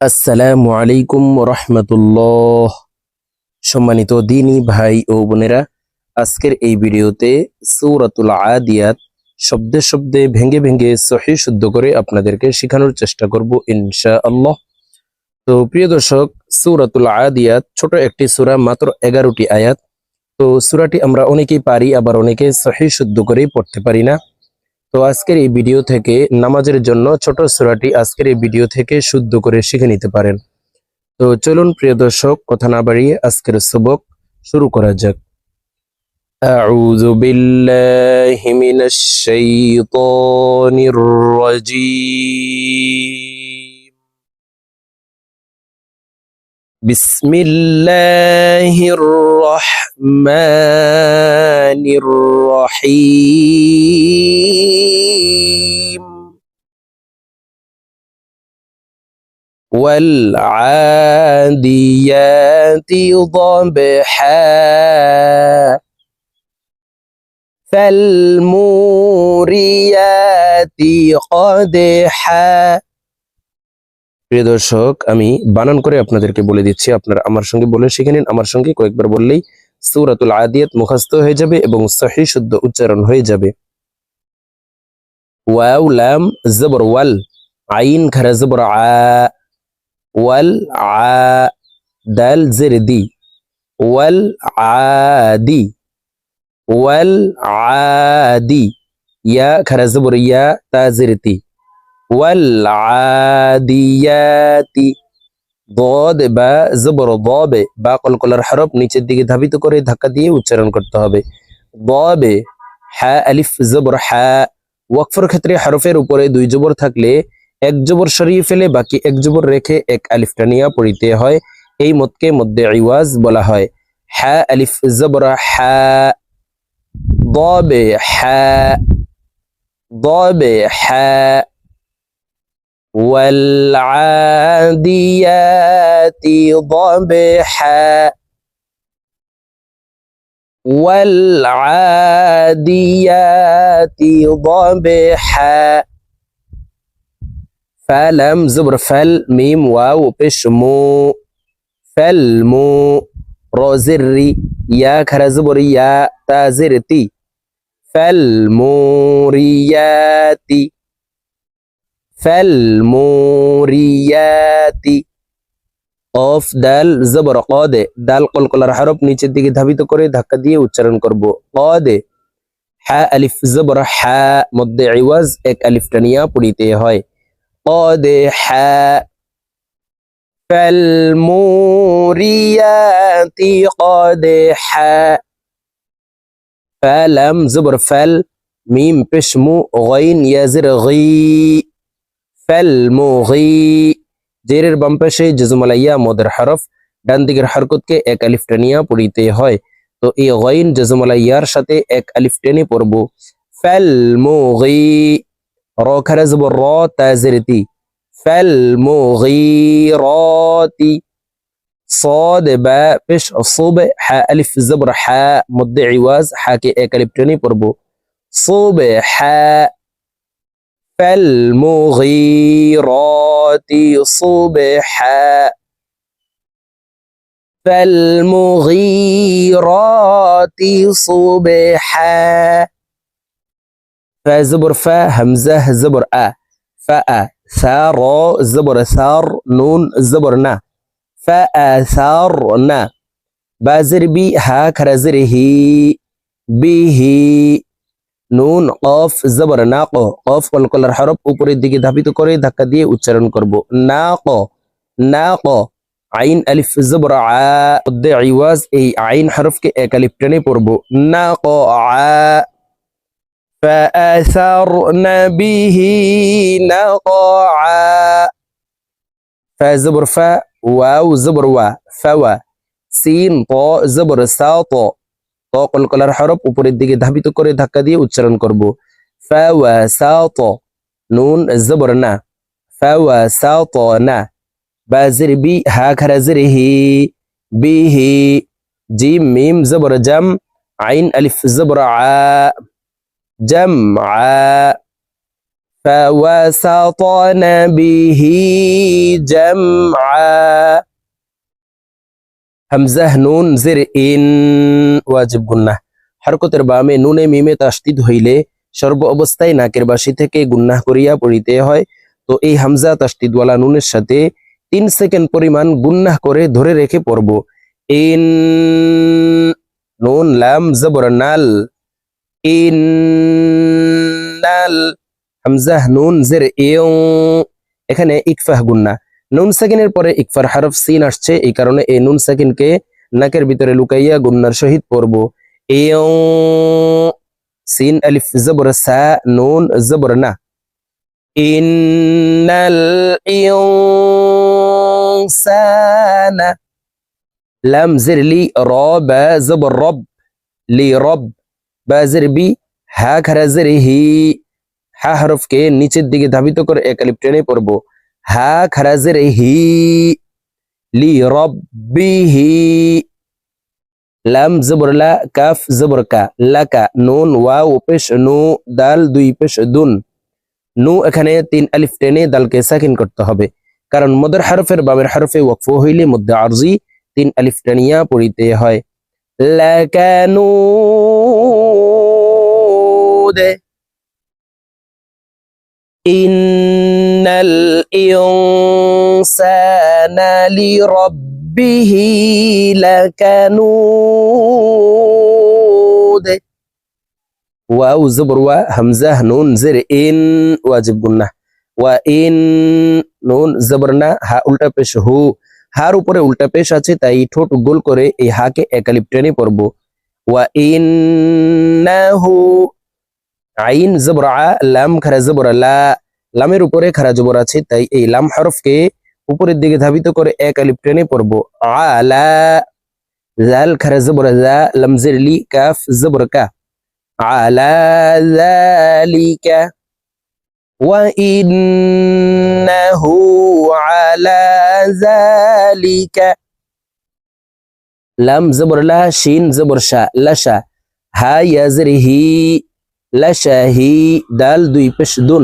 আসসালামু আলাইকুম রহমতুল্লাহ সম্মানিত দিনী ভাই ও বোনেরা, আজকের এই ভিডিওতে সৌরাতুল আদিয়াত শব্দে শব্দে ভেঙে ভেঙে সহি শুদ্ধ করে আপনাদেরকে শেখানোর চেষ্টা করব ইনশা আল্লাহ তো প্রিয় দর্শক, সৌরাতুল আদিয়াত ছোট একটি সূরা, মাত্র এগারোটি আয়াত। তো সুরাটি আমরা অনেকেই পারি, আবার অনেকে সহি শুদ্ধ করেই পড়তে পারি না। তো আজকের এই ভিডিও থেকে নামাজের জন্য ছোট সূরাটি আজকের এই ভিডিও থেকে শুদ্ধ করে শিখে নিতে পারেন তো চলুন প্রিয় দর্শক কথা না বাড়িয়ে আজকের সবক শুরু করা যাক أعوذ بالله من الشيطان الرجيم بسم الله الرحمن الرحيم والعاديات ضبحا فالموريات قدحا প্রিয় দর্শক আমি বানান করে আপনাদেরকে বলে দিচ্ছি আপনারা আমার সঙ্গে বলে শিখে নিন আমার সঙ্গে কয়েকবার বললেই সূরাতুল আদিয়াত মুখস্থ হয়ে যাবে এবং সহি শুদ্ধ উচ্চারণ হয়ে যাবে ওয়াও লাম জবর ওয়াল আইন খারা জবর আ ওয়াল আ দাল জের দি ওয়াল আদি ওয়াল আদি ইয়া খারা জবর ইয়া তা জের তি ওয়াল আদিয়াতি ضاد বা জবর ضابে বা কলকলার হরফ নিচের দিকে ধাবিত করে ধাক্কা দিয়ে উচ্চারণ করতে হবে ضابে হা আলিফ জবর হা ওয়াকফের ক্ষেত্রে হরফের উপরে দুই জবর থাকলে এক জবর সরিয়ে ফেলে বাকি এক জবর রেখে এক আলিফটা নিয়ে পড়িতে হয় এই মতকে মধ্যে ইওয়াজ বলা হয় হা আলিফ জবর হা ضابে হা ضابে হা والعاديات ضبحا والعاديات ضبحا ফ্যালাম জবর ফ্যাল মিম ওয়াও পেশ মো ফ্যাল মো রজের রি ইয়া খারা জবর ইয়া তাজের তি মোরিয়াতি ফ্যাল মোরিয়াতি অফ দাল জবর কদে দাল কলকলার হারফ নিচের দিকে ধাবিত করে ধাক্কা দিয়ে উচ্চারণ করব। কদে হা আলিফ জবর হা মধ্যে আইওয়াজ এক আলিফটা নিয়া পড়িতে হয়। কদে হা فالموريات قدحا فلم زبر فل ميم بشمو غين يزر غي فالمغي জেরের বাম পাশে জজমালাইয়া মদের হরফ ডান দিকের হরকতকে এক আলিফ টেনিয়া পড়িতে হয় তো এই গইন জজমালাইয়ার সাথে এক আলিফ টেনে পড়ব ফাল মুগি روكرز حزب تازرتي فالمغيراتي صاد باء بش صوب حاء ألف زبر حاء مد عواز حاكي إيكاليبتوني بربو صوب حاء. فالمغيرات صبحا فالمغيرات صبحا ফা জবর ফা হামজা জবর আ ফা আ সা র জবর সার নুন জবর না ফা আ সার না বাজির বি হা খারাজির হি বিহি নুন কফ জবর না ক কফ কলার হরফ উপরের দিকে ধাপিত করে ধাক্কা দিয়ে উচ্চারণ করব না ক না ক আইন আলিফ জবর আ ওয়াজ এই আইন হরফকে এক আলিফ টেনে পড়ব না ক আ فأثرن به نقعا فزبر فا واو زبر وا فوا سين طا زبر سا طا ত কলকলার হরফ উপরের দিকে ধাবিত করে ধাক্কা দিয়ে উচ্চারণ করব ফাওয়াসাত নুন জবর না ফাওয়াসাত না বাজির বি হা খারা জির হি বিহি জিম মিম জবর জাম আইন আলিফ জবর আ জাম আ فوسطن به جمعا হামজাহ নুন জের ইন ওয়াজিব গুন্নাহ হরকতের বামে নুনে মিমে তাসদিদ হইলে সর্ব অবস্থায় নাকের বাসি থেকে গুন্নাহ করিয়া পড়িতে হয় তো এই হামজা তাসদিদওয়ালা নুনের সাথে তিন সেকেন্ড পরিমাণ গুন্নাহ করে ধরে রেখে পড়ব ইন নুন লাম জবর নাল হামজাহ নুন জের এখানে ইকফাহ গুন্না নুন সাকিনের পরে ইকফার হারফ সিন আসছে, এই কারণে এই নুন সেকেন্ডকে নাকের ভিতরে লুকাইয়া গুন্নার সহিত পড়ব। ইয়ং সিন আলিফ, জবর সা, নুন, জবর না। ইন্নাল ইনসানা লাম জির লি র বা জবর রব, লি রব। বা জির বি, হা খারা জির হি। হা হরফকে নিচের দিকে ধাবিত করে এক আলিফ টেনে পড়ব। হা খারা জির হি। লি রব্বিহি লাম জবর লা, কাফ জবর কা। লাকা, নুন, ওয়াও, পেশ, নু, দাল, দুই পেশ, দুন। নু এখানে তিন আলিফ টেনে দালকে সাকিন করতে হবে। কারণ মদের হরফের বামের হরফে ওয়াকফ হইলে মধ্যে আরজি তিন আলিফ টেনিয়া পড়িতে হয়। লাকানু দে ইন্নাল ইনসানা লিরাব্বিহি লাকানুদ। ওয়াও জবর, ওয়া, হামজা, নুন, জের, ইন, ওয়াজিব গুন্নাহ ওয়া, ইন, নুন, জবর, না, হা, উল্টা পেশ, হু। হার উপরে উল্টা পেশ আছে, তাই ঠোঁট গোল করে এই হাকে একালিপ টেনে পড়ব। ওয়া, ইন্নাহু আইন জবর আ লাম খারা জবর লা লামের উপরে খারা জবর আছে তাই এই লাম হরফকে উপরের দিকে ধাবিত করে এক আলিফ টেনে পড়ব আলা জাল খারা জবর জা লাম জের লি কাফ জবর কা আলা যালিকা وإنه على ذلك লাম জবর লা শিন জবর শা লাশা হা ইয়াজর হি লাশাহি দাল দুই পেশ দুন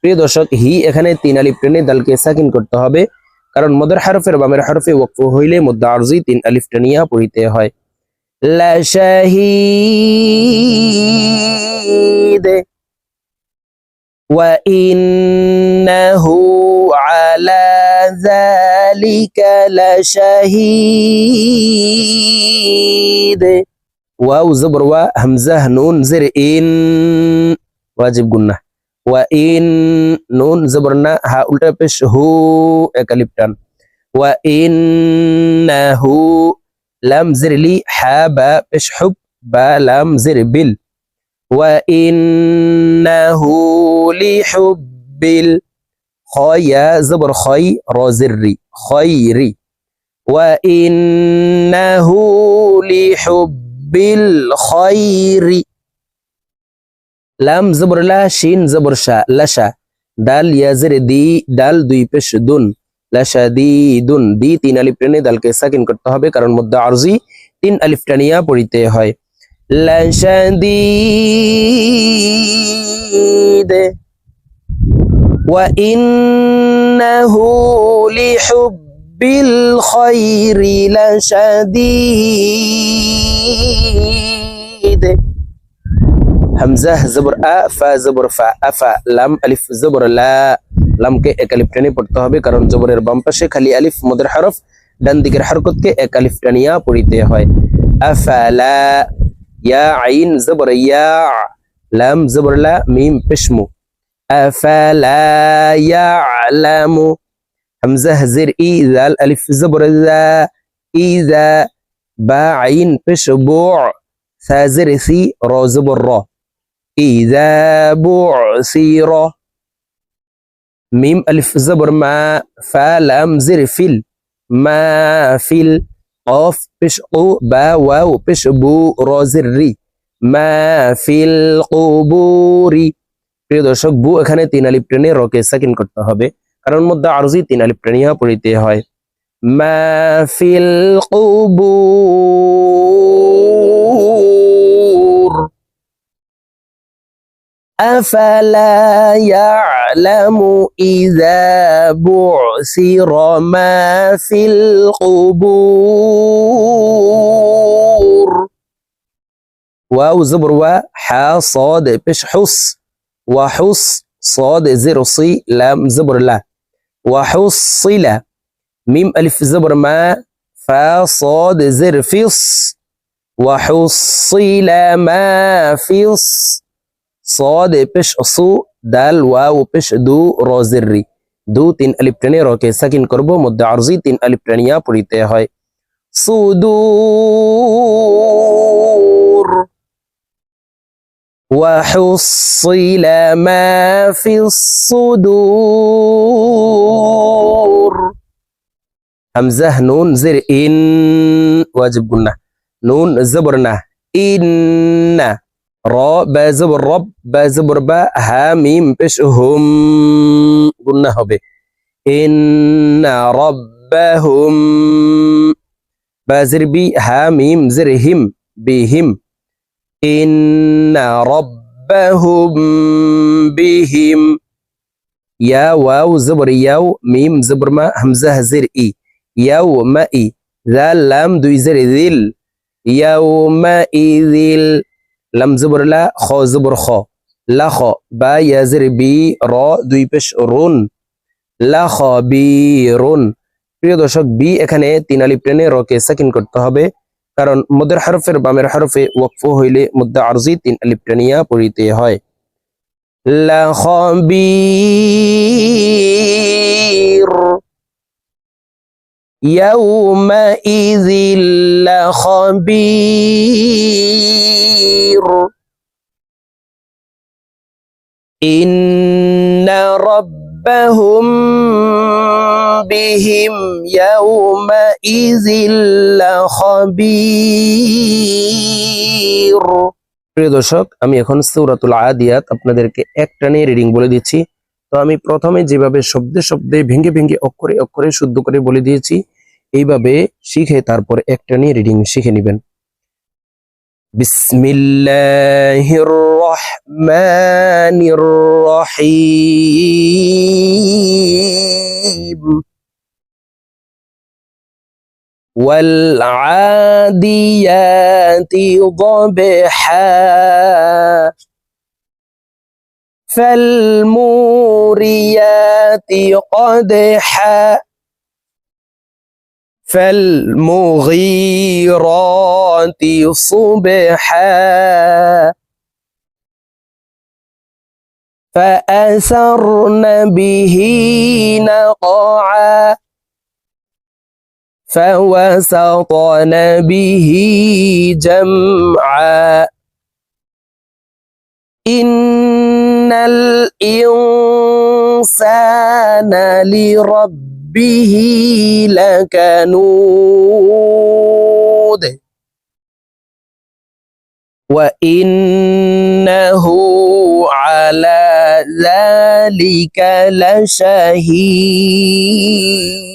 প্রিয় দর্শক হি এখানে তিন আলিফ টেনে দালকে সাকিন করতে হবে কারণ মদের হরফের বামের হরফে ওয়াকফ হইলে মধ্যে আরজি তিন আলিফ টেনিয়া পড়িতে হয় লাশাহিদ وإنه على ذلك لشهيد واو زبر و همزة نون زر إن واجب قلنا. وإن نون زبرنا ها ألتا بش هو إكاليبتان وإنه لام زر لي حاب بش حب با لام زر بل. وإنه لحب خايا زبر خي رازري خيري وإنه لحب বিল খয়রি। লাম জবর লা, শিন জবর শা, লাশা। দাল ইয়াজের দি দাল দুই পেশ দুন লাশাদিদুন দি তিন আলিফ টেনে দালকে সাকিন করতে হবে, কারণ মধ্যে আরজি তিন আলিফ টানিয়া পড়িতে হয়। লাশাদিদ ওয়া ইন্নাহু লিহুব الخير لشديد همزة زبر أ فا زبر فا أفا لام ألف زبر لا লামকে এক আলিফ টেনে পড়তে হবে কারণ জবরের বাম পাশে খালি আলিফ মদের হরফ ডান দিকের হরকতকে এক আলিফ টানিয়া পড়িতে হয় আফালা ইয়া আইন জবর ইয়া লাম জবর লা মিম পেশমু আফালা ইয়ালামু হামজা হাজির ই জাল আলিফ জবর জা ইজা বা আইন পেশ বু সাজির সি র জবর র ইজা বুসির মিম আলিফ জবর মা ফা লাম জির ফিল মা ফিল قاف بش قو با واو بش بو রজের রি মা ফিল কুবুরি প্রিয় দর্শক বু এখানে তিন আলিফ টেনে রকে সাকিন করতে হবে কারণ মধ্যে আরজি তিন আলিফ টেনিয়া পড়িতে হয় মা ফিল কুবুর أفلا يعلم إذا بعثر ما في القبور واو زبر و حا صاد بش حص وحص صاد زر صي لام زبر لا وحصل ميم ألف زبر ما فا صاد زر فص وحصل ما فص صاد পেশ সু দাল ওয়াও পেশ দু র জিররি দু তিন আলিফ টেনে রকে সাকিন করব মধ্যে আরজি তিন আলিফ টেনিয়া পড়িতে হয় সুদূর وحصل ما في الصدور. همزة نون زر إن. واجب قلنا. نون زبرنا إن. را با زبر رب با زبر با هاميم بشهم قلنا هبه إن ربهم. بازر بي هاميم زرهم بهم ইন্না রব্বাহুম বিহিম ইয়া ওয়াও জবর ইয়াও মিম জবর মা হামজা জির ই ইয়াও মা ই জাল লাম দুই জির দিল ইয়াও মা ইদিল লাম জবর লা খ জবর খ লা খ বা ইয়াজের বি র দুই পেশ রুন লা খ বি রুন প্রিয় দর্শক, বি এখানে তিন আলিফ টেনে রকে সাকিন করতে হবে। কারণ মদের হরফের বামের হরফে ওয়াকফ হইলে মধ্যে আরজি তিন আলিফ টেনিয়া পড়িতে হয় লা খ বি يومئذ لخبير إن ربهم بهم يومئذ لخبير প্রিয় দর্শক আমি এখন সূরাতুল আদিয়াত আপনাদেরকে একটা নিয়ে রিডিং বলে দিচ্ছি তো আমি প্রথমে যেভাবে শব্দে শব্দে ভেঙে ভেঙে অক্ষরে অক্ষরে শুদ্ধ করে বলে দিয়েছি এইভাবে শিখে তারপর একটা নিয়ে রিডিং শিখে নেবেন বিসমিল্লাহির রহমানির রহিম والعاديات ضبحا. فالموريات قدحا. فالمغيرات صبحا. فأثرن به نقعا. فوسطن به جمعا. إن الإنسان لربه لكنود. وإنه على ذلك لشهيد.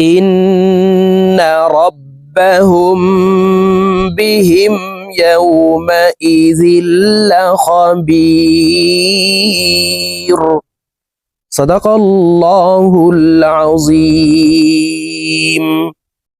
إن ربهم بهم يومئذ لخبير. صدق الله العظيم.